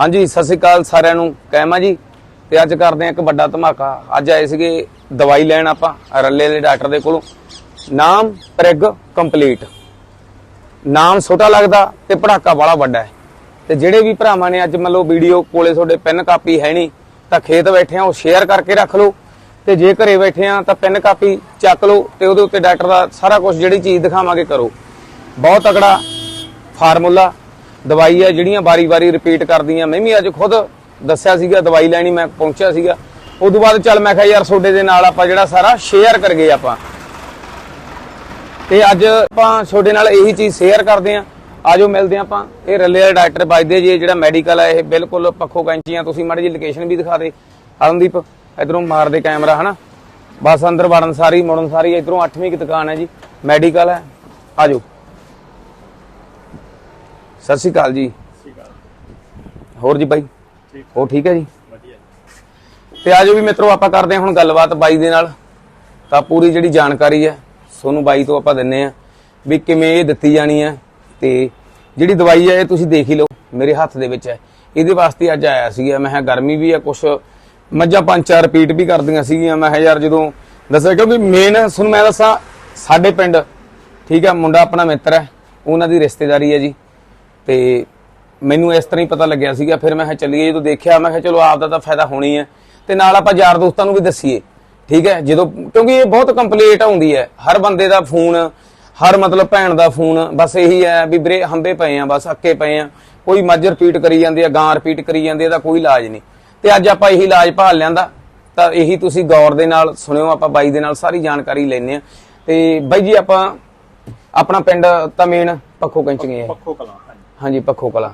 ਹਾਂਜੀ, ਸਤਿ ਸ਼੍ਰੀ ਅਕਾਲ ਸਾਰਿਆਂ ਨੂੰ। ਕਹਿਮਾ ਜੀ? ਤੇ ਅੱਜ ਕਰਦੇ ਆ ਇੱਕ ਵੱਡਾ ਧਮਾਕਾ। ਅੱਜ ਆਏ ਸੀਗੇ ਦਵਾਈ ਲੈਣ ਆਪਾਂ, ਰੱਲੇ ਦੇ ਡਾਕਟਰ ਦੇ ਕੋਲੋਂ। ਨਾਮ ਪ੍ਰੈਗ ਕੰਪਲੀਟ। ਨਾਮ ਛੋਟਾ ਲੱਗਦਾ ਤੇ ਪੜਾਕਾ ਬੜਾ ਵੱਡਾ ਹੈ। ਤੇ ਜਿਹੜੇ ਵੀ ਭਰਾਵਾਂ ਨੇ ਅੱਜ ਮੰਨ ਲਓ ਵੀਡੀਓ ਕੋਲੇ ਤੁਹਾਡੇ ਪੈਨ ਕਾਪੀ ਹੈ ਨਹੀਂ, ਤਾਂ ਖੇਤ ਬੈਠੇ ਆ, ਉਹ ਸ਼ੇਅਰ ਕਰਕੇ ਰੱਖ ਲਓ। ਤੇ ਜੇ ਘਰੇ ਬੈਠੇ ਆ, ਤਾਂ ਪੈਨ ਕਾਪੀ ਚੱਕ ਲਓ ਤੇ ਉਹਦੇ ਉੱਤੇ ਡਾਕਟਰ ਦਾ ਸਾਰਾ ਕੁਝ ਜਿਹੜੀ ਚੀਜ਼ ਦਿਖਾਵਾਂਗੇ ਕਰੋ। ਬਹੁਤ ਤਕੜਾ ਫਾਰਮੂਲਾ ਦਵਾਈ ਆ ਜਿਹੜੀਆਂ ਵਾਰੀ-ਵਾਰੀ ਰਿਪੀਟ ਕਰਦੀਆਂ। ਮੈਂ ਵੀ ਅੱਜ ਖੁਦ ਦੱਸਿਆ ਸੀਗਾ, ਦਵਾਈ ਲੈਣੀ ਮੈਂ ਪਹੁੰਚਿਆ ਸੀਗਾ। ਉਦੋਂ ਬਾਅਦ ਚੱਲ ਮੈਂ ਕਿਹਾ, ਯਾਰ ਤੁਹਾਡੇ ਦੇ ਨਾਲ ਆਪਾਂ ਜਿਹੜਾ ਸਾਰਾ ਸ਼ੇਅਰ ਕਰ ਗਏ ਆਪਾਂ। ਤੇ ਅੱਜ ਆਪਾਂ ਤੁਹਾਡੇ ਨਾਲ ਇਹੀ ਚੀਜ਼ ਸ਼ੇਅਰ ਕਰਦੇ ਆਂ ਆਜੋ ਮਿਲਦੇ ਆਂ ਆਪਾਂ। ਇਹ ਰੱਲੇ ਵਾਲੇ ਡਾਕਟਰ ਵੱਜਦੇ ਜੀ ਇਹ ਜਿਹੜਾ ਮੈਡੀਕਲ ਹੈ, ਇਹ ਬਿਲਕੁਲ ਪੱਖੋ ਕੈਂਚੀਆਂ। ਤੁਸੀਂ ਮਾੜੀ ਜੀ ਲੋਕੇਸ਼ਨ ਵੀ ਦਿਖਾ ਦੇ। ਅਰਨਦੀਪ, ਇਧਰੋਂ ਮਾਰ ਦੇ ਕੈਮਰਾ ਹਨਾ? ਬਸ ਅੰਦਰ ਵੜਨ ਸਾਰੀ, ਮੁੜਨ ਸਾਰੀ, ਇਧਰੋਂ 8ਵੀਂ ਕੀ ਦੁਕਾਨ ਹੈ ਜੀ। ਮੈਡੀਕਲ ਹੈ। ਆਜੋ। ਸਤਿ ਸ਼੍ਰੀ ਅਕਾਲ ਜੀ। ਹੋਰ ਜੀ ਬਾਈ? ਹੋਰ ਠੀਕ ਹੈ ਜੀ? ਤੇ ਆਜੋ ਵੀ ਮਿੱਤਰੋ, ਆਪਾਂ ਕਰਦੇ ਹਾਂ ਹੁਣ ਗੱਲਬਾਤ ਬਾਈ ਦੇ ਨਾਲ। ਤਾਂ ਪੂਰੀ ਜਿਹੜੀ ਜਾਣਕਾਰੀ ਹੈ, ਤੁਹਾਨੂੰ ਬਾਈ ਤੋਂ ਆਪਾਂ ਦਿੰਨੇ ਆ ਵੀ ਕਿਵੇਂ ਇਹ ਦਿੱਤੀ ਜਾਣੀ ਹੈ। ਤੇ ਜਿਹੜੀ ਦਵਾਈ ਹੈ, ਇਹ ਤੁਸੀਂ ਦੇਖ ਹੀ ਲਓ, ਮੇਰੇ ਹੱਥ ਦੇ ਵਿੱਚ ਹੈ। ਇਹਦੇ ਵਾਸਤੇ ਅੱਜ ਆਇਆ ਸੀਗਾ, ਮੈਂ ਕਿਹਾ ਗਰਮੀ ਵੀ ਹੈ ਕੁਛ ਮੱਝਾਂ ਪੰਜ ਚਾਰ ਰਿਪੀਟ ਵੀ ਕਰਦੀਆਂ ਸੀਗੀਆਂ। ਮੈਂ ਕਿਹਾ ਯਾਰ ਜਦੋਂ ਦੱਸਿਆ, ਕਿਉਂਕਿ ਮੇਨ ਤੁਹਾਨੂੰ ਮੈਂ ਦੱਸਾਂ, ਸਾਡੇ ਪਿੰਡ, ਠੀਕ ਹੈ, ਮੁੰਡਾ ਆਪਣਾ ਮਿੱਤਰ ਹੈ, ਉਹਨਾਂ ਦੀ ਰਿਸ਼ਤੇਦਾਰੀ ਹੈ ਜੀ। ਤੇ ਮੈਨੂੰ ਇਸ ਤਰ੍ਹਾਂ ਹੀ ਪਤਾ ਲੱਗਿਆ ਸੀਗਾ। ਫਿਰ ਮੈਂ ਕਿਹਾ, ਚੱਲੀਏ, ਜਦੋਂ ਦੇਖਿਆ, ਮੈਂ ਕਿਹਾ, ਚਲੋ, ਆਪ ਦਾ ਤਾਂ ਫਾਇਦਾ ਹੋਣੀ ਹੈ। ਤੇ ਨਾਲ ਆਪਾਂ ਯਾਰ ਦੋਸਤਾਂ ਨੂੰ ਵੀ ਦੱਸੀਏ, ਠੀਕ ਹੈ? ਜਦੋਂ, ਕਿਉਂਕਿ ਇਹ ਬਹੁਤ ਕੰਪਲੀਟ ਹੁੰਦੀ ਹੈ। ਹਰ ਬੰਦੇ ਦਾ ਫੋਨ, ਹਰ ਮਤਲਬ ਭੈਣ ਦਾ ਫੋਨ, ਬਸ ਇਹੀ ਹੈ ਵੀ ਵੀਰੇ, ਹੰਬੇ ਪਏ ਆ, ਬਸ ਅੱਕੇ ਪਏ ਆ। ਕੋਈ ਮੱਝ ਰਿਪੀਟ ਕਰੀ ਜਾਂਦੀ ਆ ਗਾਂ ਰਿਪੀਟ ਕਰੀ ਜਾਂਦੀ ਆ ਇਹਦਾ ਕੋਈ ਇਲਾਜ ਨਹੀਂ। ਤੇ ਅੱਜ ਆਪਾਂ ਇਹੀ ਇਲਾਜ ਭਾਲ ਲਿਆਂਦਾ। ਤਾਂ ਇਹੀ ਤੁਸੀਂ ਗੌਰ ਦੇ ਨਾਲ ਸੁਣਿਓ, ਆਪਾਂ ਬਾਈ ਦੇ ਨਾਲ ਸਾਰੀ ਜਾਣਕਾਰੀ ਲੈਣੇ ਆ ਤੇ ਬਾਈ ਜੀ, ਆਪਾਂ, ਆਪਣਾ ਪਿੰਡ ਤਾਂ ਮੇਨ ਪੱਖੋ ਕੰਚਗੇ ਹੈ। ਪੱਖੋ ਕਲਾਂ। ਹਾਂਜੀ ਪੱਖੋ ਕਲਾ।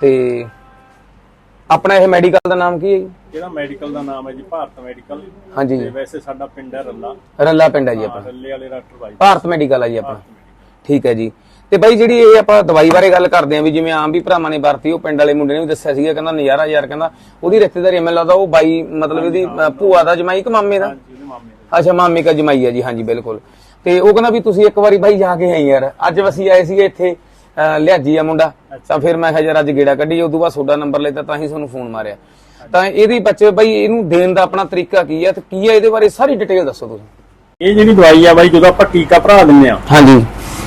ਤੇ ਆਪਣਾ ਇਹ ਮੈਡੀਕਲ ਦਾ ਨਾਮ ਕੀ ਹੈ ਜੀ? ਜਿਹੜਾ ਮੈਡੀਕਲ ਦਾ ਨਾਮ ਹੈ ਜੀ ਭਾਰਤ ਮੈਡੀਕਲ ਹਾਂਜੀ ਤੇ ਵੈਸੇ ਸਾਡਾ ਪਿੰਡ ਹੈ ਰੱਲਾ। ਰੱਲਾ ਪਿੰਡ ਹੈ ਜੀ ਆਪਣਾ। ਰੱਲੇ ਵਾਲੇ ਡਾਕਟਰ ਬਾਈ ਭਾਰਤ ਮੈਡੀਕਲ ਹੈ ਜੀ ਆਪਣਾ। ਠੀਕ ਹੈ ਜੀ। ਤੇ ਬਾਈ ਜਿਹੜੀ ਇਹ ਆਪਾਂ ਦਵਾਈ ਬਾਰੇ ਗੱਲ ਕਰਦੇ ਆਂ ਵੀ ਜਿਵੇਂ ਆਮ ਵੀ ਭਰਾਵਾਂ ਨੇ ਵਰਤੀ ਉਹ ਪਿੰਡ ਵਾਲੇ ਮੁੰਡੇ ਨੇ ਵੀ ਦੱਸਿਆ ਸੀਗਾ ਕਹਿੰਦਾ ਨਜ਼ਾਰਾ ਯਾਰ ਕਹਿੰਦਾ ਉਹਦੀ ਰਿਸ਼ਤੇਦਾਰੀ ਮੈਨੂੰ ਲੱਗਦਾ ਉਹ ਬਾਈ ਮਤਲਬ ਇਹਦੀ ਅ, ਭੂਆ ਦਾ ਜਮਾਈ ਕਿ ਮਾਮੇ ਦਾ? ਹਾਂਜੀ ਉਹਦੇ ਮਾਮੇ ਦਾ। ਅੱਛਾ ਮਾਮੇ ਕਾ ਜਮਾਈ ਹੈ ਜੀ ਹਾਂਜੀ ਬਿਲਕੁਲ। ਤੇ ਉਹ ਕਹਿੰਦਾ ਵੀ ਤੁਸੀਂ ਇੱਕ ਵਾਰੀ ਬਾਈ ਜਾ ਕੇ ਆਈ ਯਾਰ। ਅੱਜ ਅਸੀਂ ਆਏ ਸੀਗੇ ਇੱਥੇ ਲਿਆਜੀ ਆ ਮੁੰਡਾ ਤਾਂ ਫਿਰ ਮੈਂ ਕਿਹਾ ਯਾਰ ਅੱਜ ਗੇੜਾ ਕੱਢੀ ਉਦੋਂ ਬਾਅਦ ਤੁਹਾਡਾ ਨੰਬਰ ਲੈਤਾ ਤਾਂ ਹੀ ਤੁਹਾਨੂੰ ਫੋਨ ਮਾਰਿਆ। ਤਾਂ ਇਹਦੀ ਬੱਚੇ ਬਾਈ ਇਹਨੂੰ ਦੇਣ ਦਾ ਆਪਣਾ ਤਰੀਕਾ ਕੀ ਹੈ ਤੇ ਕੀ ਹੈ ਇਹਦੇ ਬਾਰੇ ਸਾਰੀ ਡਿਟੇਲ ਦੱਸੋ ਤੁਸੀਂ। ਇਹ ਜਿਹੜੀ ਦਵਾਈ ਆ ਬਾਈ ਜਦੋਂ ਆਪਾਂ ਟੀਕਾ ਭਰਾ ਦਿੰਨੇ ਆ ਹਾਂਜੀ।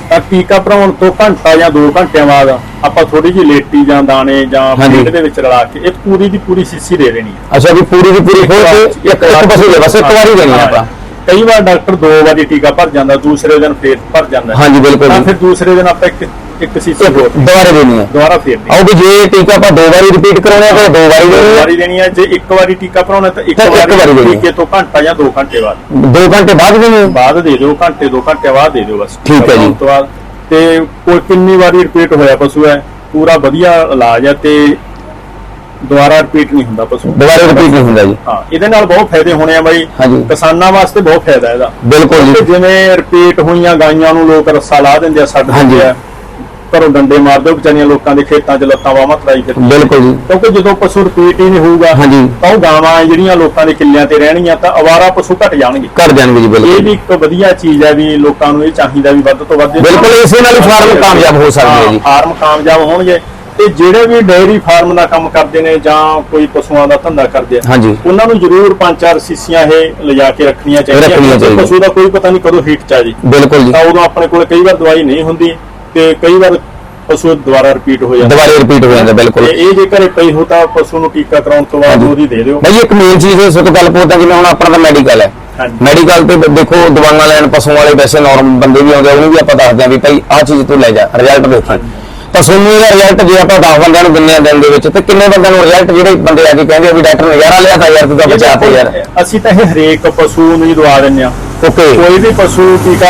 ਤਾਂ ਟੀਕਾ ਭਰਾਉਣ ਤੋਂ ਘੰਟਾ ਜਾਂ 2 ਘੰਟਿਆਂ ਬਾਅਦ ਆਪਾਂ ਥੋੜੀ ਜਿਹੀ ਲੇਟੀ ਜਾਂ ਦਾਣੇ ਜਾਂ। ਪਲੇਟ ਦੇ ਵਿੱਚ ਰਲਾ ਕੇ ਇਹ ਪੂਰੀ ਦੀ ਪੂਰੀ ਸੀਸੀ ਦੇ ਦੇਣੀ ਹੈ ਅੱਛਾ ਵੀ ਪੂਰੀ ਦੀ ਪੂਰੀ ਖੋਲ ਕੇ ਇੱਕ ਪਾਸੇ ਦੇ ਬਸ ਇੱਕ ਵਾਰੀ ਦੇਣੀ ਆ ਆਪਾਂ। ਕਈ ਵਾਰ ਡਾਕਟਰ ਦੋ ਵਾਰੀ ਟੀਕਾ ਭਰ ਜਾਂਦਾ ਦੂਸਰੇ ਦਿਨ ਫੇਰ ਭਰ ਜਾਂਦਾ। ਹਾਂਜੀ ਬਿਲਕੁਲ। ਫਿਰ ਦੂਸਰੇ ਦਿਨ ਆਪਾਂ ਇੱਕ ਇੱਕ ਸੀਸੀ ਹੋਰ ਦੁਬਾਰਾ ਦੇਣੀ ਹੈ। ਦੁਬਾਰਾ ਫੇਰ ਦੇਣੀ। ਆਓ ਵੀ ਜੇ ਟੀਕਾ ਆਪਾਂ ਦੋ ਵਾਰੀ ਰਿਪੀਟ ਕਰਾਉਣਾ ਤਾਂ ਦੋ ਵਾਰੀ ਦੋ ਦੇਣੀ ਹੈ। ਵਾਰੀ ਦੇਣੀ ਹੈ ਜੇ ਇੱਕ ਵਾਰੀ ਟੀਕਾ ਭਰਾਉਣਾ ਤਾਂ ਇੱਕ ਤਾਂ ਇੱਕ ਵਾਰੀ ਵਾਰੀ ਦੇਣੀ ਹੈ। ਟੀਕੇ ਤੋਂ ਘੰਟਾ ਜਾਂ 2 ਘੰਟੇ ਬਾਅਦ। ਦੋ ਘੰਟੇ ਬਾਅਦ ਦੇਣੀ ਹੈ। ਬਾਅਦ ਦੇ ਦਿਓ ਘੰਟੇ 2 ਘੰਟੇ ਬਾਅਦ ਦੇ ਦਿਓ ਬਸ। ਠੀਕ ਹੈ ਜੀ। ਉਸ ਤੋਂ ਬਾਅਦ ਤੇ ਕੋਈ ਕਿੰਨੀ ਵਾਰੀ ਰਿਪੀਟ ਹੋਇਆ ਪਸ਼ੂ ਹੈ? ਪੂਰਾ ਵਧੀਆ ਇਲਾਜ ਹੈ ਤੇ ਦੁਬਾਰਾ ਰਿਪੀਟ ਨਹੀਂ ਹੁੰਦਾ ਪਸ਼ੂ। ਦੁਬਾਰਾ ਰਿਪੀਟ ਨਹੀਂ ਹੁੰਦਾ ਜੀ। ਹਾਂ ਇਹਦੇ ਨਾਲ ਬਹੁਤ ਫਾਇਦੇ ਹੋਣੇ ਆ ਬਾਈ। ਕਿਸਾਨਾਂ ਵਾਸਤੇ ਬਹੁਤ ਫਾਇਦਾ ਇਹਦਾ। ਬਿਲਕੁਲ ਜੀ। ਜਿਵੇਂ ਰਿਪੀਟ ਹੋਈਆਂ ਗਾਈਆਂ ਨੂੰ ਲੋਕ ਰੱਸਾ ਲਾ ਦਿੰਦੇ ਆ ਛੱਡ ਹਾਂਜੀ। ਦਿੰਦੇ ਆ। ਘਰੋਂ ਡੰਡੇ ਮਾਰਦੇ ਉਹ ਵਿਚਾਰੀਆਂ ਲੋਕਾਂ ਦੇ ਖੇਤਾਂ 'ਚ ਲੱਤਾਂ ਬਾਹਾਂ ਤਰਾਈ ਫਿਰਦੀਆਂ ਬਿਲਕੁਲ ਜੀ। ਕਿਉਂਕਿ ਜਦੋਂ ਪਸ਼ੂ ਰਿਪੀਟ ਹੀ ਨਹੀਂ ਹੋਊਗਾ ਹਾਂਜੀ। ਤਾਂ ਉਹ ਗਾਵਾਂ ਜਿਹੜੀਆਂ ਲੋਕਾਂ ਦੇ ਕਿੱਲਿਆਂ ਤੇ ਰਹਿਣਗੀਆਂ ਤਾਂ ਅਵਾਰਾ ਪਸ਼ੂ ਘਟ ਜਾਣਗੇ। ਕਰ ਜਾਣਗੇ ਜੀ ਇਹ ਬਿਲਕੁਲ ਵੀ ਇੱਕ ਵਧੀਆ ਚੀਜ਼ ਹੈ ਵੀ ਲੋਕਾਂ ਨੂੰ ਇਹ ਚਾਹੀਦਾ ਵੀ ਵੱਧ ਤੋਂ ਵੱਧ ਬਿਲਕੁਲ ਇਸੇ ਨਾਲ ਹੀ ਫਾਰਮ ਕਾਮਯਾਬ ਹੋ ਸਕਦੇ ਆ ਜੀ। ਹਾਂ, ਫਾਰਮ ਕਾਮਯਾਬ ਹੋਣਗੇ। ਤੇ ਜਿਹੜੇ ਵੀ ਡੇਅਰੀ ਫਾਰਮ ਦਾ ਕੰਮ ਕਰਦੇ ਨੇ ਜਾਂ ਕੋਈ ਪਸ਼ੂਆਂ ਦਾ ਧੰਦਾ ਕਰਦੇ ਆ ਹਾਂਜੀ। ਉਹਨਾਂ ਨੂੰ ਜ਼ਰੂਰ ਪੰਜ ਚਾਰ ਸੀਸੀਆਂ ਇਹ ਲਿਜਾ ਕੇ ਰੱਖਣੀਆਂ ਚਾਹੀਦੀਆਂ। ਪਸ਼ੂ ਦਾ ਕੋਈ ਪਤਾ ਨਹੀਂ ਕਦੋਂ ਹੀਟ ਚ ਆ ਜੀ। ਬਿਲਕੁਲ ਜੀ। ਤਾਂ ਉਦੋਂ ਆਪਣੇ ਕੋਲ ਕਈ ਵਾਰ ਦਵਾਈ ਨਹੀਂ ਹੁੰਦੀ। ਤੇ ਕਈ ਵਾਰ ਪਸ਼ੂ ਦੁਬਾਰਾ ਰਿਪੀਟ ਹੋ ਜਾਂਦਾ ਦੁਬਾਰਾ ਰਿਪੀਟ ਹੋ ਜਾਂਦਾ ਬਿਲਕੁਲ। ਤੇ ਇਹ ਜੇ ਘਰੇ ਪਈ ਹੋ ਤਾਂ ਪਸ਼ੂ ਨੂੰ ਟੀਕਾ ਕਰਾਉਣ ਤੋਂ ਬਾਅਦ। ਉਹਦੀ ਦੇ ਦਿਓ। ਭਾਈ ਇੱਕ ਮੇਨ ਚੀਜ਼ ਇਸ ਤੋਂ ਗੱਲ ਪੋਤਾ ਜਿਵੇਂ ਹੁਣ ਆਪਣਾ ਤਾਂ ਮੈਡੀਕਲ ਹੈ। ਮੈਡੀਕਲ ਤੇ ਦੇਖੋ ਦਵਾਈਆਂ ਲੈਣ ਪਸ਼ੂਆਂ ਵਾਲੇ ਵੈਸੇ ਨਾਰਮਲ ਬੰਦੇ ਵੀ ਆਉਂਦੇ ਉਹਨੂੰ ਵੀ ਆਪਾਂ ਦੱਸਦੇ ਆ ਵੀ ਭਾਈ ਆਹ ਚੀਜ਼ ਤੂੰ ਲੈ ਜਾ ਰਿਜ਼ਲਟ ਦੇਖੀ ਪਸ਼ੂ ਨੂੰ ਇਹਦਾ ਰਿਜ਼ਲਟ ਜੇ ਆਪਾਂ 10 ਬੰਦਿਆਂ ਨੂੰ ਦਿੰਨੇ ਆ ਦਿਨ ਦੇ ਵਿੱਚ ਤੇ ਕਿੰਨੇ ਬੰਦਿਆਂ ਨੂੰ ਰਿਜ਼ਲਟ ਜਿਹੜੇ ਬੰਦੇ ਆ ਕੇ ਕਹਿੰਦੇ ਆ ਵੀ ਡਾਕਟਰ ਨੇ ਯਾਰ ਲਿਆ ਤਾਂ ਯਾਰ ਤੂੰ ਤਾਂ ਬਚਾ ਤੇ ਯਾਰ। ਅਸੀਂ ਤਾਂ ਇਹ ਹਰੇਕ ਪਸ਼ੂ ਨੂੰ ਹੀ ਦਵਾ ਦਿੰਦੇ ਆ। ਓਕੇ ਕੋਈ ਵੀ ਪਸ਼ੂ ਟੀਕਾ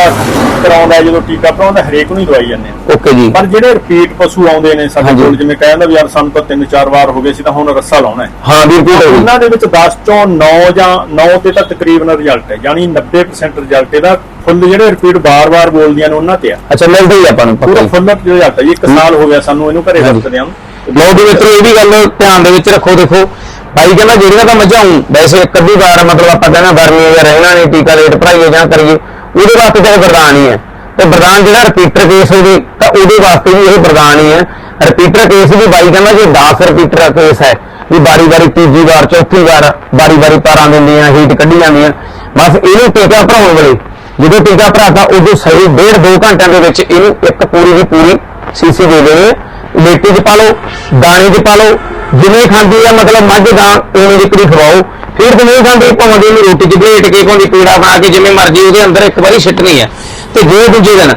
ਕਰਾਉਂਦਾ ਜਦੋਂ ਟੀਕਾ ਕਰਾਉਂਦਾ ਹਰੇਕ ਨੂੰ ਹੀ ਦਵਾਈ ਜਾਂਦੇ ਆ। ਓਕੇ ਜੀ। ਪਰ ਜਿਹੜੇ ਰਿਪੀਟ ਪਸ਼ੂ ਆਉਂਦੇ ਨੇ ਸਾਡੇ। ਕੋਲ ਜਿਵੇਂ ਕਹਿੰਦਾ ਵੀ ਯਾਰ ਸਾਨੂੰ ਤਾਂ ਤਿੰਨ ਚਾਰ ਵਾਰ ਹੋ ਗਏ ਸੀ ਤਾਂ ਹੁਣ ਰੱਸਾ ਲਾਉਣਾ ਹੈ। ਹਾਂ ਵੀ ਰਿਪੀਟ ਹੋ ਗਈ। ਉਹਨਾਂ ਦੇ ਵਿੱਚ 10 ਚੋਂ 9 ਜਾਂ 9 ਤੇ ਤਾਂ ਤਕਰੀਬਨ ਰਿਜ਼ਲਟ ਹੈ ਯਾਨੀ 90% ਰਿਜ਼ਲਟ ਇਹਦਾ ਫੁੱਲ ਜਿਹੜੇ ਰਿਪੀਟ ਬਾਰ-ਬਾਰ ਬੋਲਦੀਆਂ ਨੇ ਉਹਨਾਂ ਤੇ ਆ। ਅੱਛਾ ਮਿਲਦਾ ਹੀ ਆਪਾਂ ਨੂੰ ਪੂਰਾ ਫੁੱਲ ਰਿਜ਼ਲਟ ਹੈ। ਇੱਕ ਸਾਲ ਹੋ ਗਿਆ ਸਾਨੂੰ ਇਹਨੂੰ ਘਰੇ। ਵਰਤਦਿਆਂ ਨੂੰ। ਲੋ ਵੀ ਮਿੱਤਰੋ ਇਹ ਵੀ ਗੱਲ ਧਿਆਨ ਦੇ ਵਿੱਚ ਰੱਖੋ ਦੇਖੋ। ਭਾਈ ਕਹਿੰਦਾ ਜਿਹੜੀਆਂ ਤਾਂ ਮੱਝਾਂ ਵੈਸੇ ਇੱਕ ਅੱਧੀ ਵਾਰ ਮਤਲਬ ਆਪਾਂ ਕਹਿੰਦਾ ਗਰਮੀ ਜਾਂ ਰਹਿਣਾ ਨਹੀਂ, ਟੀਕਾ ਲੇਟ ਭਰਾਈਏ ਜਾਂ ਕਰੀਏ, ਉਹਦੇ ਵਾਸਤੇ ਤਾਂ ਇਹ ਵਰਦਾਨ ਹੀ ਹੈ। ਤੇ ਵਰਦਾਨ ਜਿਹੜਾ ਰਿਪੀਟਰ ਕੇਸ ਹੋਵੇ ਤਾਂ ਉਹਦੇ ਵਾਸਤੇ ਵੀ ਇਹ ਵਰਦਾਨ ਹੀ ਹੈ। ਰਿਪੀਟਰ ਕੇਸ ਵੀ ਬਾਈ ਕਹਿੰਦਾ ਜੇ 10 ਰਿਪੀਟਰ ਕੇਸ ਹੈ, ਵੀ ਬਾਰੀ ਬਾਰੀ ਤੀਜੀ ਵਾਰ, ਚੌਥੀ ਵਾਰ ਬਾਰੀ ਬਾਰੀ ਤਾਰਾਂ ਦਿੰਦੀਆਂ ਹੀਟ ਕੱਢੀ ਜਾਂਦੀਆਂ, ਬਸ ਇਹਨੂੰ ਟੀਕਾ ਭਰਾਉਣ ਵੇਲੇ, ਜਦੋਂ ਟੀਕਾ ਭਰਾਤਾ, ਉਦੋਂ ਸਹੀ ਡੇਢ ਦੋ ਘੰਟਿਆਂ ਦੇ ਵਿੱਚ ਇਹਨੂੰ ਇੱਕ ਪੂਰੀ ਦੀ ਪੂਰੀ ਸੀਸੀ ਦੇ ਦੇਣੀ ਲੇਟੀ 'ਚ ਪਾ ਲਓ, ਦਾਣੇ 'ਚ ਪਾ ਲਓ ਜਿਵੇਂ ਖਾਂਦੀ ਆ, ਮਤਲਬ ਮੱਝ ਦਾ ਉਵੇਂ ਦੀ ਕਰੀ ਖਵਾਓ, ਫਿਰ ਤੇ ਨਹੀਂ ਖਾਂਦੀ, ਭਾਵੇਂ ਦੀ ਉਹਨੂੰ ਰੋਟੀ 'ਚ ਭੇਟ ਕੇ ਭਾਵੇਂ ਪੀੜਾ ਬਣਾ ਕੇ ਜਿਵੇਂ ਮਰਜ਼ੀ ਉਹਦੇ ਅੰਦਰ ਇੱਕ ਵਾਰੀ ਛਿੱਟਣੀ ਹੈ ਤੇ ਜੇ ਦੂਜੇ ਦਿਨ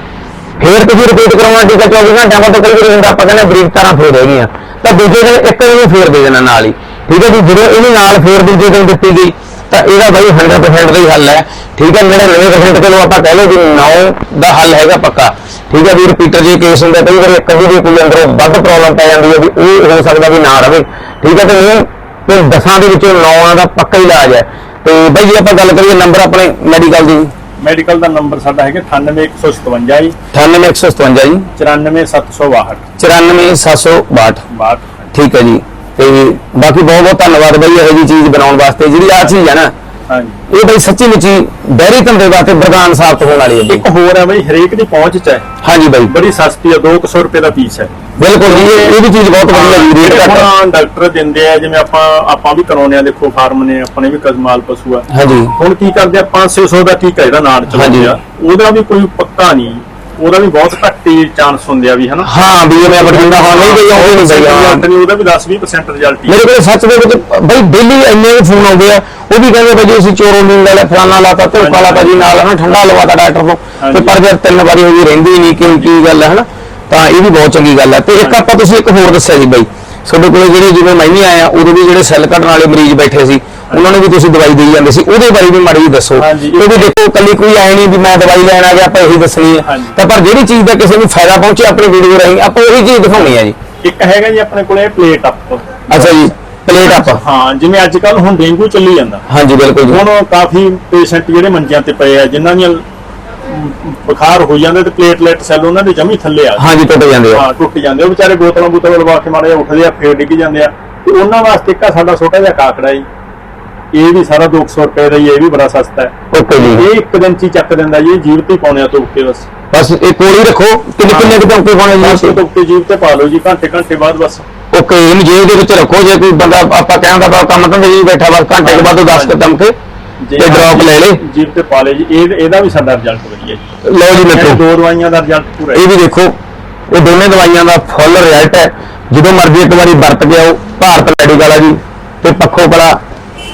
ਫੇਰ ਤੁਸੀਂ ਰਿਪੀਟ ਕਰਾਉਣਾ ਟੀਕਾ 24 ਘੰਟਿਆਂ ਬਾਅਦ ਕਈ ਵਾਰੀ ਹੁੰਦਾ ਆਪਾਂ ਕਹਿੰਦੇ ਬਰੀਕ ਤਾਰਾਂ ਫੇਰ ਰਹਿ ਗਈਆਂ ਤਾਂ ਦੂਜੇ ਦਿਨ ਇੱਕ ਵਾਰੀ ਫੇਰ ਦੇ ਦੇਣਾ ਨਾਲ ਹੀ। ਠੀਕ ਹੈ ਜੀ, ਜਦੋਂ ਇਹਨੂੰ ਨਾਲ ਫੇਰ ਦੂਜੇ ਦਿਨ ਦਿੱਤੀ ਗਈ, ਤਾਂ ਇਹਦਾ ਬਾਈ 100% ਦਾ ਹੀ ਹੱਲ ਹੈ। ਠੀਕ ਹੈ 99% ਚਲੋ ਆਪਾਂ ਕਹਿ ਲਓ ਵੀ 9 ਦਾ ਹੱਲ ਹੈਗਾ ਪੱਕਾ। ਠੀਕ ਹੈ ਵੀ ਰਿਪੀਟਰ ਜੇ ਕੇਸ ਹੁੰਦਾ ਕਈ ਵਾਰੀ ਇੱਕ ਵੀ ਕੋਈ ਅੰਦਰੋਂ ਵੱਧ ਪ੍ਰੋਬਲਮ ਪੈ ਜਾਂਦੀ ਹੈ ਵੀ ਉਹ ਹੋ ਸਕਦਾ ਵੀ ਨਾ ਰਵੇ। ਠੀਕ ਹੈ ਤੇ ਨਹੀਂ ਤੇ ਦਸਾਂ ਦੇ ਵਿੱਚੋਂ 9 ਦਾ ਪੱਕਾ ਇਲਾਜ ਹੈ। ਤੇ ਬਾਈ ਜੇ ਆਪਾਂ ਗੱਲ ਕਰੀਏ ਨੰਬਰ ਆਪਣੇ ਮੈਡੀਕਲ ਦੀ। ਮੈਡੀਕਲ ਦਾ ਨੰਬਰ ਸਾਡਾ ਹੈਗਾ 98157 ਜੀ। 98157 ਜੀ। 94762 94762 ਬਾਤ ਠੀਕ ਹੈ ਜੀ। ਤੇ ਬਾਕੀ ਬਹੁਤ ਬਹੁਤ ਧੰਨਵਾਦ ਬਈ ਇਹੋ ਜੀ ਚੀਜ਼ ਬਣਾਉਣ ਵਾਸਤੇ ਜਿਹੜੀ ਆ ਚੀਜ਼ ਹੈ ਨਾ। ਹਾਂਜੀ। ਇਹ ਬਈ ਸੱਚੀ ਮੁੱਚੀ ਡੈਰੀ ਧੰਦੇ ਵਾਸਤੇ ਵਰਦਾਨ ਸਾਬਤ ਹੋਣ ਵਾਲੀ ਹੈ ਬਈ ਇੱਕ ਹੋਰ ਹੈ ਬਈ ਹਰੇਕ ਦੀ ਪਹੁੰਚ ਚ ਹੈ। ਹਾਂਜੀ ਬਾਈ। ਬੜੀ ਸਸਤੀ ਹੈ 200 ਰੁਪਏ ਦਾ ਪੀਸ ਹੈ। ਬਿਲਕੁਲ ਜੀ ਇਹ ਵੀ ਚੀਜ਼ ਬਹੁਤ ਵਧੀਆ ਜੀ ਰੇਟ ਜਿਹੜੇ ਘੱਟ ਹੈ। ਹੁਣ ਡਾਕਟਰ ਦਿੰਦੇ ਆ ਜਿਵੇਂ ਆਪਾਂ ਆਪਾਂ ਵੀ ਕਰਾਉਂਦੇ ਆ ਦੇਖੋ ਫਾਰਮ ਨੇ ਆਪਣੇ ਵੀ ਕਸਮਾਲ ਪਸ਼ੂ ਆ। ਹਾਂਜੀ। ਹੁਣ ਕੀ ਕਰਦੇ ਆ 500 ਦਾ ਟੀਕਾ ਇਹਦਾ ਨਾਲ ਚਲਾਉਂਦੇ ਆ ਉਹਦਾ ਵੀ ਕੋਈ ਪੱਕਾ ਨਹੀਂ। ਉਹਦਾ ਵੀ ਬਹੁਤ ਘੱਟ ਹੀ ਚਾਂਸ ਹੁੰਦੇ ਆ ਵੀ ਹਨਾ? ਹਾਂ ਵੀ ਜਿਵੇਂ ਬਠਿੰਡਾ ਹਾਂ ਨਹੀਂ ਬਈ ਆਉਂਦੇ ਨਹੀਂ ਬਈ ਹਾਂ। ਨਹੀਂ ਉਹਦਾ ਵੀ 10-20% ਰਿਜ਼ਲਟ ਹੀ ਮੇਰੇ ਕੋਲ ਸੱਚ ਦੇ ਵਿੱਚ ਬਈ ਡੇਲੀ ਇੰਨੇ ਫੋਨ ਆਉਂਦੇ ਆ ਉਹ ਵੀ ਕਹਿੰਦੇ ਬਈ ਜੀ ਅਸੀਂ ਚੋਰੋ ਨੀਂਦ ਵਾਲਾ ਫਲਾਣਾ ਲਾਤਾ ਤੇ ਕਾਲਾ ਭਾਜੀ ਨਾਲ ਹਨਾ ਠੰਡਾ ਲਵਾਤਾ ਡਾਕਟਰ ਤੋਂ ਤੇ। ਪਰ ਜਦ ਤਿੰਨ ਵਾਰੀ ਹੋ ਗਈ ਰਹਿੰਦੀ ਨਹੀਂ ਕਿ ਕੀ ਗੱਲ ਹੈ ਹਨਾ? ਤਾਂ ਇਹ ਵੀ ਬਹੁਤ ਚੰਗੀ ਗੱਲ ਹੈ ਤੇ ਇੱਕ ਆਪਾਂ ਤੁਸੀਂ ਇੱਕ ਹੋਰ ਦੱਸਿਆ ਜੀ ਬਈ ਤੁਹਾਡੇ ਕੋਲੇ ਜਿਹੜੇ ਜਿਵੇਂ ਮੈਂ ਵੀ ਆਇਆ ਉਦੋਂ ਵੀ ਜਿਹੜੇ ਸੈੱਲ ਕੱਢਣ ਵਾਲੇ ਮਰੀਜ਼ ਬੈਠੇ ਸੀ ਉਹਨਾਂ ਨੂੰ ਵੀ ਤੁਸੀਂ ਦਵਾਈ ਦੇਈ ਜਾਂਦੇ ਸੀ ਉਹਦੇ ਬਾਰੇ ਵੀ ਮਾੜੀ ਜਿਹੀ ਦੱਸੋ। ਕਿਉਂਕਿ ਦੇਖੋ ਕੱਲੀ ਕੋਈ ਆਏ ਨਹੀਂ ਵੀ ਮੈਂ ਦਵਾਈ ਲੈਣ ਆ ਗਿਆ ਆਪਾਂ ਇਹੀ ਦੱਸਣੀ ਹੈ। ਤਾਂ ਪਰ ਜਿਹੜੀ ਚੀਜ਼ ਦਾ ਕਿਸੇ ਨੂੰ ਫਾਇਦਾ ਪਹੁੰਚੇ ਆਪਣੀ ਵੀਡੀਓ ਰਾਹੀਂ ਆਪਾਂ ਉਹੀ ਚੀਜ਼ ਦਿਖਾਉਣੀ ਹੈ ਜੀ। ਇੱਕ ਹੈਗਾ ਜੀ ਆਪਣੇ ਕੋਲੇ ਪਲੇਟ ਅਪ ਅੱਛਾ ਜੀ ਪਲੇਟ ਅਪ ਹਾਂ ਜਿਵੇਂ ਅੱਜ ਕੱਲ ਹੁਣ ਡੇਂਗੂ ਚੱਲੀ ਜਾਂਦਾ। ਹਾਂਜੀ ਬਿਲਕੁਲ ਜੀ। ਹੁਣ ਕਾਫੀ ਪੇਸ਼ੈਂਟ ਜਿਹੜੇ ਮੰਜਿਆਂ ਤੇ ਪਏ ਆ ਜਿਨ੍ਹਾਂ ਦੀਆਂ ਬੁਖਾਰ ਹੋ ਜਾਂਦੇ ਤੇ ਪਲੇਟਲੈਟ ਸੈੱਲ ਉਹਨਾਂ ਦੇ ਜਮੀ ਥੱਲੇ ਆ ਹਾਂਜੀ ਟੁੱਟ ਜਾਂਦੇ ਆ। ਹਾਂ ਟੁੱਟ ਜਾਂਦੇ ਉਹ ਵਿਚਾਰੇ ਬੋਤਲਾਂ ਬੋਤਲਾਂ ਲਵਾ ਕੇ ਜਿਹਾ ਉੱਠਦੇ ਆ ਫੇਰ ਡਿੱਗ ਜਾਂਦੇ ਆ। ਤੇ ਉਹਨਾਂ ਵਾਸਤੇ ਇੱਕ ਸਾਡਾ ਛੋਟਾ ਜਿਹਾ ਕਾਕੜਾ ਜੀ। ਇਹ ਵੀ ਸਾਰਾ 200 ਰੁਪਏ ਦਾ ਹੀ ਹੈ, ਇਹ ਵੀ ਬੜਾ ਸਸਤਾ ਹੈ। ਓਕੇ ਜੀ। ਇਹ ਇੱਕ ਦਿਨ ਚ ਹੀ ਚੱਕ ਦਿੰਦਾ ਜੀ ਇਹ ਜੀਵ ਤੇ ਹੀ ਆ ਕੇ ਬਸ। ਬਸ ਇਹ ਕੋਲ ਹੀ ਰੱਖੋ ਕਿੰਨੇ ਕਿੰਨੇ ਕੁ ਟੰਕੇ ਪਾਉਣੇ ਬਸ ਜੀ ਕੇ ਜੀਵ ਤੇ ਪਾ ਲਓ ਜੀ ਘੰਟੇ ਘੰਟੇ ਬਾਅਦ ਬਸ। ਓਕੇ ਇਹਨੂੰ ਜੇਬ ਦੇ ਵਿੱਚ ਰੱਖੋ ਜੇ ਕੋਈ ਬੰਦਾ ਆਪਾਂ ਕਹਿੰਦਾ ਬਾ ਕੰਮ ਤਾਂ ਜੀ ਬੈਠਾ ਬਸ ਘੰਟੇ ਕੇ ਬਾਅਦ ਉਹ 10 ਕੇ ਟੰਕੇ ਜੇ ਤੇ ਡ੍ਰੌਪ ਲੈ ਲੇ ਜੀਵ ਤੇ ਪਾ ਲੇ ਜੀ ਇਹ ਇਹਦਾ ਵੀ ਸਾਡਾ ਰਿਜ਼ਲਟ ਵਧੀਆ ਜੀ। ਲਓ ਜੀ ਇਹ ਮਿੱਤਰੋ ਦੋ ਦਵਾਈਆਂ ਦਾ ਰਿਜ਼ਲਟ ਪੂਰਾ ਹੈ। ਇਹ ਵੀ ਦੇਖੋ ਇਹ ਦੋਨੇ ਦਵਾਈਆਂ ਦਾ ਫੁੱਲ ਰਿਜ਼ਲਟ ਹੈ। ਜਦੋਂ ਮਰਜ਼ੀ ਇੱਕ ਵਾਰੀ ਵਰਤ ਕੇ ਆਓ ਭਾਰਤ ਮੈਡੀਕਲ ਆ ਜੀ ਤੇ ਪੱਖੋ ਕਲਾ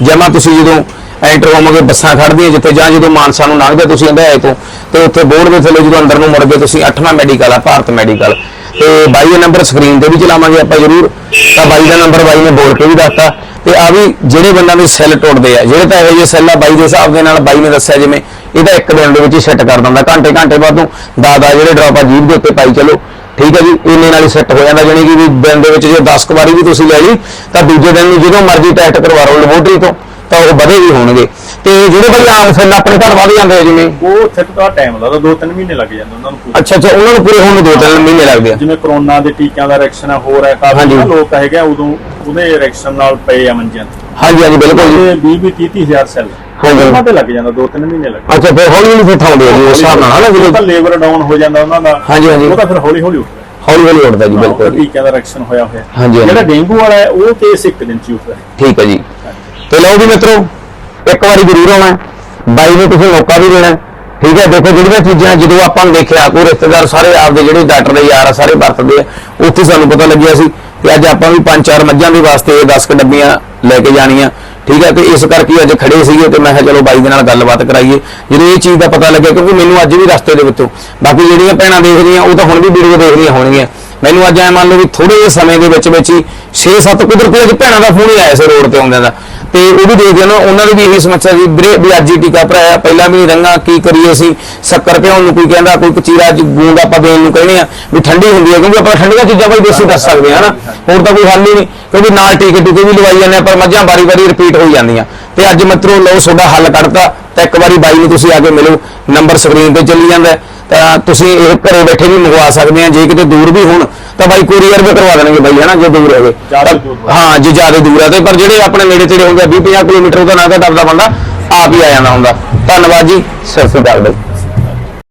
ਜਮਾ ਤੁਸੀਂ ਜਦੋਂ ਐਂਟਰ ਹੋਵੋਗੇ, ਬੱਸਾਂ ਖੜਦੀਆਂ ਜਿੱਥੇ, ਜਾਂ ਜਦੋਂ ਮਾਨਸਾ ਨੂੰ ਲੰਘਦੇ ਤੁਸੀਂ ਅੰਧਿਆਏ ਤੋਂ, ਤੇ ਉੱਥੇ ਬੋਰਡ ਦੇ ਥੱਲੇ ਜਦੋਂ ਅੰਦਰ ਨੂੰ ਮੁੜ ਗਏ, ਤੁਸੀਂ 8ਵਾਂ ਮੈਡੀਕਲ ਆ, ਭਾਰਤ ਮੈਡੀਕਲ। ਤੇ ਬਾਈ ਦਾ ਨੰਬਰ ਸਕਰੀਨ ਤੇ ਵੀ ਚਲਾਵਾਂਗੇ ਆਪਾਂ ਜ਼ਰੂਰ। ਤਾਂ ਬਾਈ ਦਾ ਨੰਬਰ ਬਾਈ ਨੇ ਬੋਲ ਕੇ ਵੀ ਦੱਸਤਾ। ਤੇ ਆ ਵੀ ਜਿਹੜੇ ਬੰਦਾਂ ਦੇ ਸੈੱਲ ਟੁੱਟਦੇ ਆ, ਜਿਹੜੇ ਤਾਂ ਇਹੋ ਜਿਹੇ ਸੈੱਲ ਆ, ਬਾਈ ਦੇ ਹਿਸਾਬ ਦੇ ਨਾਲ ਬਾਈ ਨੇ ਦੱਸਿਆ ਜਿਵੇਂ, ਇਹ ਤਾਂ ਇੱਕ ਦਿਨ ਦੇ ਵਿੱਚ ਹੀ ਸੈੱਟ ਕਰ ਦਿੰਦਾ ਘੰਟੇ ਘੰਟੇ ਬਾਅਦ ਨੂੰ ਦਾਦਾ ਜਿਹੜੇ ਡ੍ਰੌਪ ਆ ਜੀਭ ਦੇ ਉੱਤੇ ਪਾਈ, ਚਲੋ ਠੀਕ ਹੈ ਜੀ ਇੰਨੇ ਨਾਲ ਹੀ ਸੈੱਟ ਹੋ ਜਾਂਦਾ ਜਾਣੀ ਕਿ ਵੀ ਦਿਨ ਦੇ ਵਿੱਚ ਜੇ 10 ਕੁ ਵਾਰੀ ਵੀ ਤੁਸੀਂ ਲੈ ਲਈ ਤਾਂ ਦੂਜੇ ਦਿਨ ਨੂੰ ਜਦੋਂ ਮਰਜ਼ੀ ਟੈਸਟ ਕਰਵਾ ਲਓ ਲੈਬੋਰਟਰੀ ਤੋਂ ਤਾਂ ਉਹ ਵਧੇ ਵੀ ਹੋਣਗੇ ਤੇ ਜਿਹੜੇ ਬਈ ਆਮ ਸੈੱਲ ਆਪਣੇ ਘਰ ਵਧ ਜਾਂਦੇ ਆ ਜਿਵੇਂ ਉਹ ਉੱਥੇ ਤਾਂ ਟਾਈਮ ਲੱਗਦਾ ਦੋ ਤਿੰਨ ਮਹੀਨੇ ਲੱਗ ਜਾਂਦੇ ਉਹਨਾਂ ਨੂੰ ਪੂਰੇ। ਅੱਛਾ ਅੱਛਾ ਉਹਨਾਂ ਨੂੰ ਪੂਰੇ ਹੋਣ ਨੂੰ ਦੋ ਤਿੰਨ ਮਹੀਨੇ ਲੱਗਦੇ ਆ ਜਿਵੇਂ ਕਰੋਨਾ ਦੇ ਟੀਕਿਆਂ ਦਾ ਰਿਐਕਸ਼ਨ ਆ ਹੋਰ ਹੈ ਕਾਫੀ ਹਾਂਜੀ। ਨਾ ਲੋਕ ਹੈਗੇ ਆ ਉਦੋਂ ਉਹਦੇ ਰਿਐਕਸ਼ਨ ਨਾਲ ਪਏ ਆ ਮੰਜਿਆਂ ਤੇ ਹਾਂਜੀ ਹਾਂਜੀ ਬਿਲਕੁਲ ਜੀ ਉਹਦੇ 20 20 30 ਹਜ਼ਾਰ ਸੈੱਲ ਹਾਂਜੀ। ਉਹਨਾਂ ਤੇ ਲੱਗ ਜਾਂਦਾ ਦੋ ਤਿੰਨ ਮਹੀਨੇ ਲੱਗ ਅੱਛਾ ਫਿਰ ਹੌਲੀ ਹੌਲੀ ਫਿੱਟ ਆਉਂਦੇ ਆ ਜੀ ਉਸ ਹਿਸਾਬ ਨਾਲ ਹਨਾ ਉਹ ਤਾਂ ਜਦੋਂ ਲੇਬਰ ਡਾਊਨ ਹੋ ਜਾਂਦਾ ਉਹਨਾਂ ਦਾ ਹਾਂਜੀ, ਹਾਂਜੀ। ਉਹ ਤਾਂ ਫਿਰ ਹੌਲੀ ਹੌਲੀ ਉੱਠਦਾ ਹੌਲੀ ਹੌਲੀ ਉੱਠਦਾ ਜੀ ਬਿਲਕੁਲ ਜੀ ਟੀਕਿਆਂ ਦਾ ਰਿਐਕਸ਼ਨ ਹੋਇਆ ਹੋਇਆ ਹਾਂਜੀ, ਹਾਂਜੀ। ਜਿਹੜਾ ਡੇਂਗੂ ਵਾਲਾ ਹੈ ਉਹ ਕੇਸ ਇੱਕ ਦਿਨ ਚ ਹੀ ਉੱਠਦਾ ਹੈ। ਠੀਕ ਹੈ ਜੀ ਤੇ ਲਓ ਜੀ ਮਿੱਤਰੋ ਇੱਕ ਵਾਰੀ ਜ਼ਰੂਰ ਆਉਣਾ ਹੈ। ਬਾਈ ਨੂੰ ਤੁਸੀਂ ਮੌਕਾ ਵੀ ਦੇਣਾ ਹੈ। ਠੀਕ ਹੈ ਦੇਖੋ ਜਿਹੜੀਆਂ ਚੀਜ਼ਾਂ ਜਦੋਂ ਆਪਾਂ ਨੂੰ ਦੇਖਿਆ ਕੋਈ ਰਿਸ਼ਤੇਦਾਰ ਸਾਰੇ ਆਪਦੇ ਜਿਹੜੇ ਡਾਕਟਰ ਦੇ ਯਾਰ ਆ ਸਾਰੇ ਵਰਤਦੇ ਆ ਉੱਥੇ ਸਾਨੂੰ ਪਤਾ ਲੱਗਿਆ ਸੀ ਕਿ ਅੱਜ ਆਪਾਂ ਵੀ ਪੰਜ ਚਾਰ ਮੱਝਾਂ ਦੇ ਵਾਸਤੇ 10 ਕੁ ਡੱਬੀਆਂ ਲੈ ਕੇ ਜਾਣੀਆਂ ਠੀਕ ਹੈ, ਤੇ ਇਸ ਕਰਕੇ ਅੱਜ ਖੜੇ ਸੀਗੇ ਤੇ ਮੈਂ ਕਿਹਾ ਚਲੋ ਬਾਈ ਦੇ ਨਾਲ ਗੱਲਬਾਤ ਕਰਾਈਏ। ਜਦੋਂ ਇਹ ਚੀਜ਼ ਦਾ ਪਤਾ ਲੱਗਿਆ, ਕਿਉਂਕਿ ਮੈਨੂੰ ਅੱਜ ਵੀ ਰਸਤੇ ਦੇ ਵਿੱਚੋਂ, ਬਾਕੀ ਜਿਹੜੀਆਂ ਭੈਣਾਂ ਦੇਖ ਰਹੀਆਂ ਉਹ ਤਾਂ ਹੁਣ ਵੀ ਵੀਡੀਓ ਦੇਖ ਰਹੀਆਂ ਹੋਣਗੀਆਂ। ਮੈਨੂੰ ਅੱਜ ਐ ਮੰਨ ਲਓ ਵੀ ਥੋੜੇ ਜਿਹੇ ਸਮੇਂ ਦੇ ਵਿੱਚ ਵਿੱਚ ਹੀ 6-7 ਕੁਦਰਤੀ ਅੱਜ ਭੈਣਾਂ ਦਾ ਫੋਨ ਹੀ ਆਇਆ ਸੀ ਰੋਡ ਤੇ ਆਉਂਦਿਆਂ ਦਾ। ਤੇ ਉਹ ਵੀ ਦੇਖਦੇ ਨਾ, ਉਹਨਾਂ ਦੀ ਵੀ ਇਹੀ ਸਮੱਸਿਆ ਸੀ, ਵੀਰੇ ਵੀ ਅੱਜ ਹੀ ਟੀਕਾ ਭਰਾਇਆ, ਪਹਿਲਾਂ ਵੀ ਰੰਗਾ ਕੀ ਕਰੀਏ ਅਸੀਂ? ਸ਼ੱਕਰ ਪਿਆਉਣ ਨੂੰ ਕੋਈ ਕਹਿੰਦਾ, ਕੋਈ ਕਚੀਰਾ ਚ ਗੂੰਦ ਆਪਾਂ ਦੇਣ ਨੂੰ ਕਹਿੰਦੇ ਆ, ਵੀ ਠੰਡੀ ਹੁੰਦੀ ਹੈ ਕਿਉਂਕਿ ਆਪਾਂ ਠੰਡੀਆਂ ਚੀਜ਼ਾਂ ਬਾਈ ਦੇਸੀ ਦੱਸ ਸਕਦੇ ਹਾਂ ਹਨਾ? ਹੋਰ ਤਾਂ ਕੋਈ ਹੱਲ ਹੀ ਨਹੀਂ, ਕਿਉਂਕਿ ਨਾਲ ਟੀਕੇ ਟੂਕੇ ਵੀ ਲਵਾਈ ਜਾਂਦੇ ਆ, ਪਰ ਮੱਝਾਂ ਵਾਰੀ-ਵਾਰੀ ਰਿਪੀਟ ਹੋਈ ਜਾਂਦੀਆਂ। ਤੇ ਅੱਜ ਮਿੱਤਰੋ, ਲਓ ਤੁਹਾਡਾ ਹੱਲ ਕੱਢਤਾ, ਤਾਂ ਇੱਕ ਵਾਰੀ ਬਾਈ ਨੂੰ ਤੁਸੀਂ ਆ ਕੇ ਮਿਲੋ, ਨੰਬਰ ਸਕਰੀਨ ਤੇ ਚੱਲੀ ਜਾਂਦਾ ਤਾਂ ਤੁਸੀਂ ਇਹ ਘਰੇ ਬੈਠੇ ਵੀ ਮੰਗਵਾ ਸਕਦੇ ਆ ਜੇ ਕਿਤੇ ਦੂਰ ਵੀ ਹੋਣ ਤਾਂ ਬਾਈ ਕੋਰੀਅਰ ਵੀ ਕਰਵਾ ਦੇਣਗੇ ਬਾਈ ਹਨਾ ਜੇ ਦੂਰ ਜ਼ਿਆਦਾ ਦੂਰ ਹੋਵੇ। ਹਾਂ ਜੇ ਜ਼ਿਆਦਾ ਦੂਰ ਆ ਤੇ ਪਰ ਜਿਹੜੇ ਆਪਣੇ ਨੇੜੇ ਤੇੜੇ ਹੁੰਦੇ ਆ 20 50 ਕਿਲੋਮੀਟਰ ਉਹਦਾ ਨਾ ਤਾਂ ਡਰਦਾ ਬੰਦਾ ਆਪ ਹੀ ਆ ਜਾਂਦਾ ਹੁੰਦਾ। ਧੰਨਵਾਦ ਜੀ ਸਤਿ ਸ੍ਰੀ ਅਕਾਲ ਬਾਈ।